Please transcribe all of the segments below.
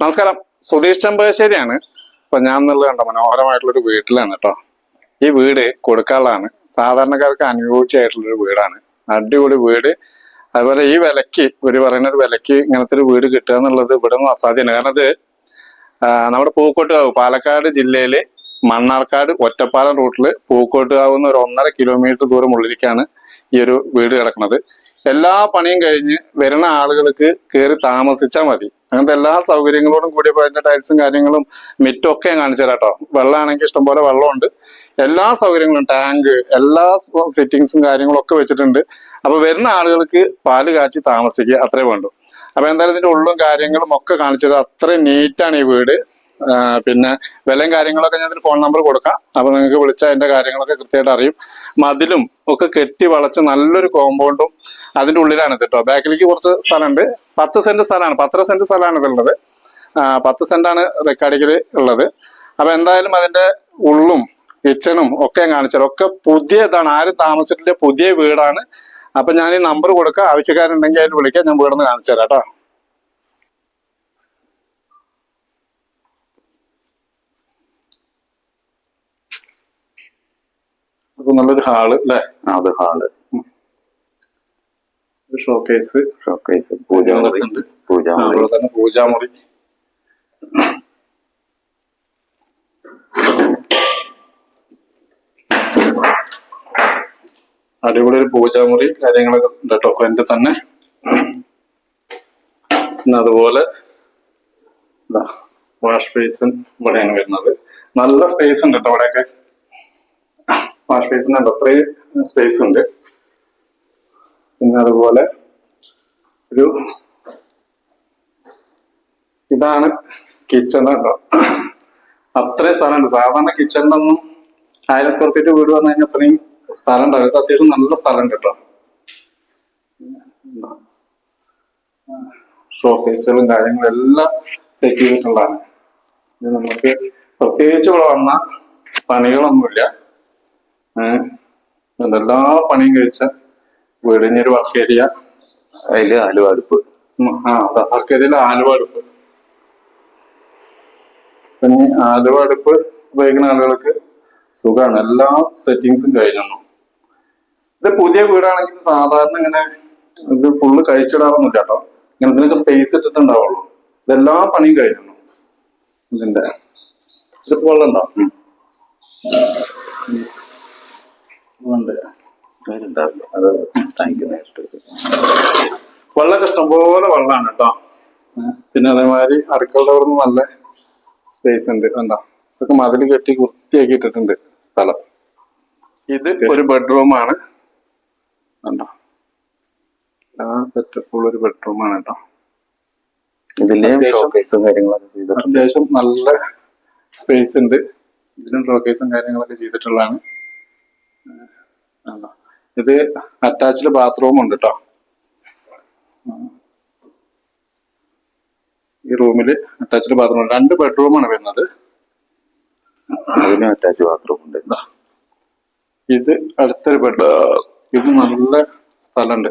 നമസ്കാരം. സുധീഷ് ചെമ്പകശ്ശേരിയാണ്. അപ്പൊ ഞാൻ എന്നുള്ളത് കണ്ട മനോഹരമായിട്ടുള്ളൊരു വീട്ടിലാണ് കേട്ടോ. ഈ വീട് കൊടുക്കാനുള്ളതാണ് സാധാരണക്കാർക്ക് അനുയോജ്യമായിട്ടുള്ളൊരു വീടാണ്. അടിപൊളി വീട്. അതുപോലെ ഈ വിലക്ക് ഒരു പറയുന്ന ഒരു വിലക്ക് ഇങ്ങനത്തെ ഒരു വീട് കിട്ടുക എന്നുള്ളത് ഇവിടെ നിന്ന് അസാധ്യമാണ്. കാരണം അത് നമ്മുടെ പൂക്കോട്ടുകാവ് പാലക്കാട് ജില്ലയിലെ മണ്ണാർക്കാട് ഒറ്റപ്പാലം റൂട്ടിൽ പൂക്കോട്ടുകാവ് നിന്ന് ഒരു ഒന്നര കിലോമീറ്റർ ദൂരം ഉള്ളിലേക്കാണ് ഈ ഒരു വീട് കിടക്കുന്നത്. എല്ലാ പണിയും കഴിഞ്ഞ് വരുന്ന ആളുകൾക്ക് കയറി താമസിച്ചാൽ മതി. അങ്ങനത്തെ എല്ലാ സൗകര്യങ്ങളോടും കൂടി അതിന്റെ ടൈൽസും കാര്യങ്ങളും മിറ്റൊക്കെ കാണിച്ചു തരാം വെള്ളമാണെങ്കിൽ ഇഷ്ടംപോലെ വെള്ളമുണ്ട്. എല്ലാ സൗകര്യങ്ങളും ടാങ്ക് എല്ലാ ഫിറ്റിങ്സും കാര്യങ്ങളും ഒക്കെ വെച്ചിട്ടുണ്ട്. അപ്പൊ വരുന്ന ആളുകൾക്ക് പാൽ കാച്ചി താമസിക്കുക അത്രേ വേണ്ടു. അപ്പൊ എന്തായാലും ഇതിന്റെ ഉള്ളും കാര്യങ്ങളും ഒക്കെ കാണിച്ചത് അത്രയും നീറ്റാണ് ഈ വീട്. പിന്നെ വിലയും കാര്യങ്ങളൊക്കെ ഞാൻ ഫോൺ നമ്പർ കൊടുക്കാം. അപ്പൊ നിങ്ങൾക്ക് വിളിച്ചാൽ അതിന്റെ കാര്യങ്ങളൊക്കെ കൃത്യമായിട്ട് അറിയും. മതിലും ഒക്കെ കെട്ടി വളച്ച് നല്ലൊരു കോമ്പൗണ്ടും അതിന്റെ ഉള്ളിലാണ് കേട്ടോ ബാക്കിലേക്ക് കുറച്ച് സ്ഥലമുണ്ട്. പത്ത് സെന്റ് സ്ഥലമാണ്. പത്തര സെന്റ് സ്ഥലമാണ് ഇതുള്ളത് പത്ത് സെന്റാണ് റെക്കാർഡിക്കൽ ഉള്ളത്. അപ്പൊ എന്തായാലും അതിന്റെ ഉള്ളും കിച്ചണും ഒക്കെ കാണിച്ചത് ഒക്കെ പുതിയതാണ് ആരും താമസിച്ചിട്ടില്ല പുതിയ വീടാണ്. അപ്പൊ ഞാൻ ഈ നമ്പർ കൊടുക്കാം. ആവശ്യക്കാരുണ്ടെങ്കിൽ അതിൽ വിളിക്കാം. ഞാൻ വീടൊന്ന് കാണിച്ചു തരാം കേട്ടോ നല്ലൊരു ഹാൾ അല്ലെ? അത് ഹാൾ. ഷോക്കേസ്. ഷോക്കേസ്. പൂജാമുറി. പൂജാമുറി. തന്നെ പൂജാമുറി. അടിപൊളി ഒരു പൂജാമുറി കാര്യങ്ങളൊക്കെ ഉണ്ട് കേട്ടോ എന്റെ തന്നെ. പിന്നെ അതുപോലെ വാഷ് ബേസിൻ ഇവിടെയാണ് വരുന്നത്. നല്ല സ്പേസ് ഉണ്ട് കേട്ടോ ഇവിടെയൊക്കെ വാഷ് ബേസിനുണ്ട് അത്രയും സ്പേസ് ഉണ്ട്. പിന്നെ അതുപോലെ ഒരു ഇതാണ് കിച്ചൺ കേട്ടോ അത്രയും സ്ഥലമുണ്ട്. സാധാരണ കിച്ചണിലൊന്നും ആയിരം സ്ക്വയർ ഫീറ്റ് വീട് വന്നു കഴിഞ്ഞാൽ അത്രയും സ്ഥലം ഉണ്ടാവും ഇത് അത്യാവശ്യം നല്ല സ്ഥലമുണ്ട് കേട്ടോ ഷോക്കേസുകളും കാര്യങ്ങളും എല്ലാം സെറ്റ് ചെയ്തിട്ടുള്ളതാണ്. നമുക്ക് പ്രത്യേകിച്ച് ഇവിടെ വന്ന പണികളൊന്നുമില്ല. എല്ലാ പണിയും കഴിച്ച വീടിന്റെ ഒരു വർക്ക് ഏരിയ അതിൽ ആലുവാടുപ്പ് ആ വർക്കേരിയയിൽ ആലുവ അടുപ്പ് പിന്നെ ആലുവാടുപ്പ് ഉപയോഗിക്കുന്ന ആളുകൾക്ക് സുഖമാണ് എല്ലാ സെറ്റിങ്സും കഴിഞ്ഞു ഇത് പുതിയ വീടാണെങ്കിൽ സാധാരണ ഇങ്ങനെ ഇത് ഫുള്ള് കഴിച്ചിടാറൊന്നുമില്ല കേട്ടോ. ഇങ്ങനെ ഇതിനൊക്കെ സ്പേസ് ഇട്ടിട്ടുണ്ടാവുള്ളൂ. ഇതെല്ലാ പണിയും കഴിഞ്ഞു ഇതിന്റെ. ഇത് കൊള്ളണ്ടോ. ഉണ്ട് കഷ്ടം അത് ടാങ്ക് നേരിട്ട് വെള്ളമൊക്കെ ഇഷ്ടംപോലെ വെള്ളമാണ് കേട്ടോ. പിന്നെ അതേമാതിരി അടുക്കളുടെ അവിടെ നല്ല സ്പേസ് ഉണ്ട്. കണ്ടോ? ഇതൊക്കെ മതിൽ കെട്ടി വൃത്തിയാക്കി ഇട്ടിട്ടുണ്ട് സ്ഥലം. ഇത് ഒരു ബെഡ്റൂം ആണ്. കണ്ടോ? എല്ലാ സെറ്റപ്പ് ഉള്ള ഒരു ബെഡ്റൂം ആണ് കേട്ടോ. ഇതിന്റെ അത്യാവശ്യം- ഷോക്കേസും കാര്യങ്ങളൊക്കെ ചെയ്തിട്ടുണ്ട്. അത്യാവശ്യം നല്ല സ്പേസ് ഉണ്ട്. ഇതിലും ഷോക്കേസും കാര്യങ്ങളൊക്കെ ചെയ്തിട്ടുള്ളതാണ്? ഇത് അറ്റാച്ച്ഡ് ബാത്റൂം ഉണ്ട് കേട്ടോ ഈ റൂമിൽ അറ്റാച്ച്ഡ് ബാത്റൂം രണ്ട് ബെഡ്റൂമാണ് വരുന്നത്. അതിനും അറ്റാച്ച് ബാത്റൂം ഉണ്ട്. ഇത്. അടുത്തൊരു ബെഡ് ഇത്. നല്ല സ്ഥലമുണ്ട്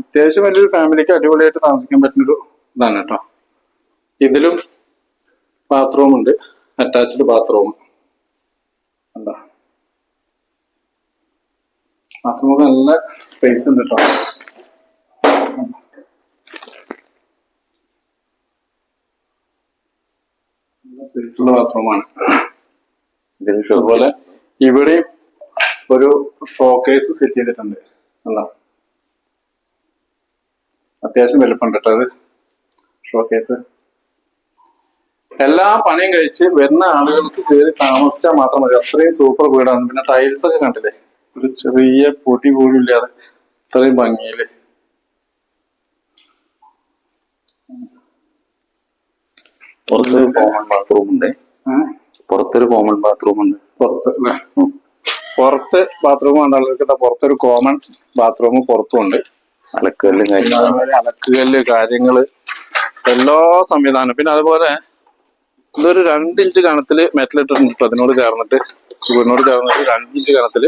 അത്യാവശ്യം വലിയൊരു ഫാമിലിക്ക് അടിപൊളിയായിട്ട് താമസിക്കാൻ പറ്റുന്നൊരു ഇതാണ് കേട്ടോ ഇതിലും ബാത്റൂം ഉണ്ട്. അറ്റാച്ച്ഡ് ബാത്റൂം കണ്ടോ? ബാത്റൂമൊക്കെ നല്ല സ്പേസ് ഉണ്ട് കേട്ടോ നല്ല സ്പേസ് ഉള്ള ബാത്റൂമാണ് അതുപോലെ ഇവിടെയും ഒരു ഷോക്കേസ് സെറ്റ് ചെയ്തിട്ടുണ്ട്. അല്ല അത്യാവശ്യം വലുപ്പമുണ്ട് കേട്ടോ അത്. ഷോക്കേസ് എല്ലാ പണിയും കഴിച്ച് വരുന്ന ആളുകൾക്ക് കയറി താമസിച്ചാൽ മാത്രം മതി. അത്രയും സൂപ്പർ വീടാണ്. പിന്നെ ടൈൽസ് ഒക്കെ കണ്ടില്ലേ? ഒരു ചെറിയ പൊടി പോലും ഇല്ലാതെ അത്രയും ഭംഗിയിൽ. പുറത്തൊരു കോമൺ ബാത്റൂം ഉണ്ട്. പുറത്തൊരു കോമൺ ബാത്റൂം ഉണ്ട്. പുറത്ത് പുറത്ത് ബാത്റൂം കണ്ടാൽ പുറത്തൊരു കോമൺ ബാത്റൂം പുറത്തും ഉണ്ട്. അലക്കല്ലും കാര്യങ്ങളും. അതുപോലെ അലക്കുകല്ല് കാര്യങ്ങൾ എല്ലാ സംവിധാനം പിന്നെ അതുപോലെ ഇതൊരു രണ്ടിഞ്ച് കണത്തിൽ മെറ്റലിട്ടിട്ടുണ്ട് അതിനോട് ചേർന്നിട്ട് വീടിനോട് ചേർന്നിട്ട് രണ്ടിഞ്ച് കനത്തിൽ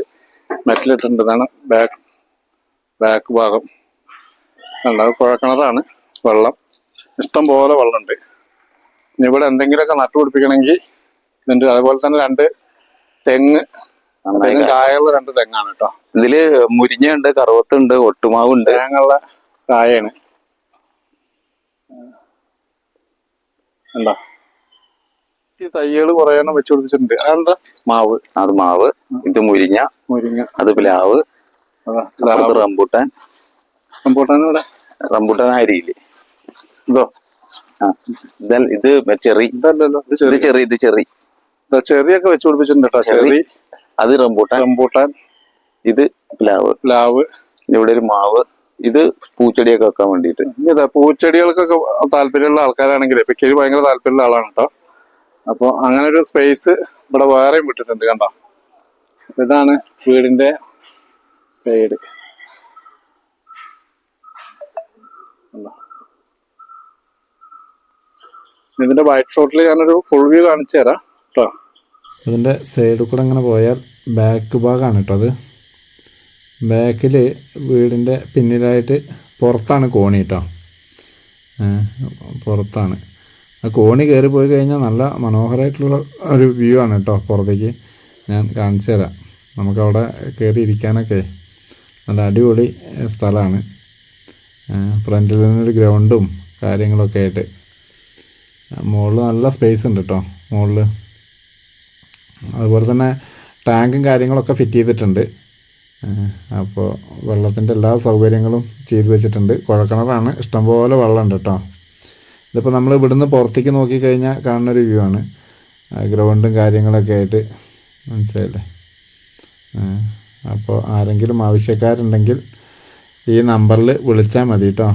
മെറ്റലിട്ടിട്ടുണ്ട് ഇതാണ് ബാക്ക് ബാക്ക് ഭാഗം. രണ്ടാമത് കുഴക്കിണറാണ് വെള്ളം. ഇഷ്ടം പോലെ വെള്ളമുണ്ട്. ഇനി ഇവിടെ എന്തെങ്കിലുമൊക്കെ നട്ടുപിടിപ്പിക്കണമെങ്കിൽ ഇതിന്റെ അതുപോലെ തന്നെ രണ്ട് തെങ്ങ് കായുള്ള രണ്ട് തെങ്ങാണ് കേട്ടോ. ഇതിൽ മുരിഞ്ഞുണ്ട് കറുവത്തുണ്ട് ഒട്ടുമാവുണ്ട്. തേങ്ങുള്ള കായാണ് എന്താ ഈ തൈകൾ കുറേ എണ്ണം വെച്ചു പിടിപ്പിച്ചിട്ടുണ്ട്. അതെന്താ മാവ്. അത് മാവ് ഇത് മുരിങ്ങ മുരിങ്ങ. അത് പ്ലാവ് അതാ റംബൂട്ടാൻ. റംബൂട്ടാൻ ഇവിടെ റംബൂട്ടാൻ അരിയില്ലേ? ഇതോ. ആ ഇത് ചെറി. ഇതല്ലല്ലോ ഇത് ഇത് ചെറിയ ചെറി ഇത് ചെറി. ഇതാ ചെറിയൊക്കെ വെച്ചു പിടിപ്പിച്ചിട്ടുണ്ട് കേട്ടോ ചെറി. അത് റംബൂട്ടാൻ. റംബൂട്ടാൻ. ഇത് പ്ലാവ്. പ്ലാവ്. ഇവിടെ ഒരു മാവ്. ഇത് പൂച്ചെടിയൊക്കെ വെക്കാൻ വേണ്ടിയിട്ട്. പൂച്ചെടികൾക്കൊക്കെ താല്പര്യമുള്ള ആൾക്കാരാണെങ്കിൽ പിക്കയിൽ ഭയങ്കര താല്പര്യമുള്ള ആളാണ് കേട്ടോ. അപ്പൊ അങ്ങനെ ഒരു സ്പേസ് ഇവിടെ വേറെയും വിട്ടിട്ടുണ്ട് കണ്ടോ? ഇതാണ് വീടിന്റെ സൈഡ് ഇതിന്റെ വൈറ്റ് ഷോട്ടിൽ ഞാനൊരു ഫുൾ വ്യൂ കാണിച്ചു തരാം കേട്ടോ. ഇതിന്റെ സൈഡിൽ കൂടെ അങ്ങനെ പോയാൽ ബാക്ക് ഭാഗമാണ് കേട്ടോ അത്. ബാക്കിൽ വീടിന്റെ പിന്നിലായിട്ട് പുറത്താണ് കോണി കേട്ടോ. പുറത്താണ്. ആ കോണി കയറി പോയി കഴിഞ്ഞാൽ നല്ല മനോഹരമായിട്ടുള്ള ഒരു വ്യൂ ആണ് കേട്ടോ പുറത്തേക്ക്. ഞാൻ കാണിച്ചു തരാം. നമുക്കവിടെ കയറി ഇരിക്കാനൊക്കെ നല്ല അടിപൊളി സ്ഥലമാണ് ഫ്രണ്ടിൽ നിന്നൊരു ഗ്രൗണ്ടും കാര്യങ്ങളൊക്കെ ആയിട്ട്. മുകളിൽ നല്ല സ്പേസ് ഉണ്ട് കേട്ടോ മുകളിൽ അതുപോലെ തന്നെ ടാങ്കും കാര്യങ്ങളൊക്കെ ഫിറ്റ് ചെയ്തിട്ടുണ്ട്. അപ്പോൾ വെള്ളത്തിന്റെ എല്ലാ സൗകര്യങ്ങളും ചെയ്തു വെച്ചിട്ടുണ്ട്. കുഴക്കിണറാണ് ഇഷ്ടംപോലെ വെള്ളമുണ്ട് കേട്ടോ ഇതിപ്പോൾ നമ്മൾ ഇവിടുന്ന് പുറത്തേക്ക് നോക്കിക്കഴിഞ്ഞാൽ കാണുന്നൊരു വ്യൂ ആണ്. ഗ്രൗണ്ടും കാര്യങ്ങളൊക്കെ ആയിട്ട് മനസ്സിലായില്ലേ? അപ്പോൾ ആരെങ്കിലും ആവശ്യക്കാരുണ്ടെങ്കിൽ ഈ നമ്പറിൽ വിളിച്ചാൽ മതി കേട്ടോ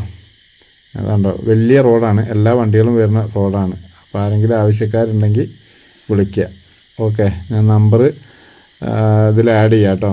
അതുണ്ടോ വലിയ റോഡാണ് എല്ലാ വണ്ടികളും വരുന്ന റോഡാണ്. അപ്പോൾ ആരെങ്കിലും ആവശ്യക്കാരുണ്ടെങ്കിൽ വിളിക്കുക ഓക്കെ ഞാൻ നമ്പർ ഇതിൽ ആഡ് ചെയ്യാം കേട്ടോ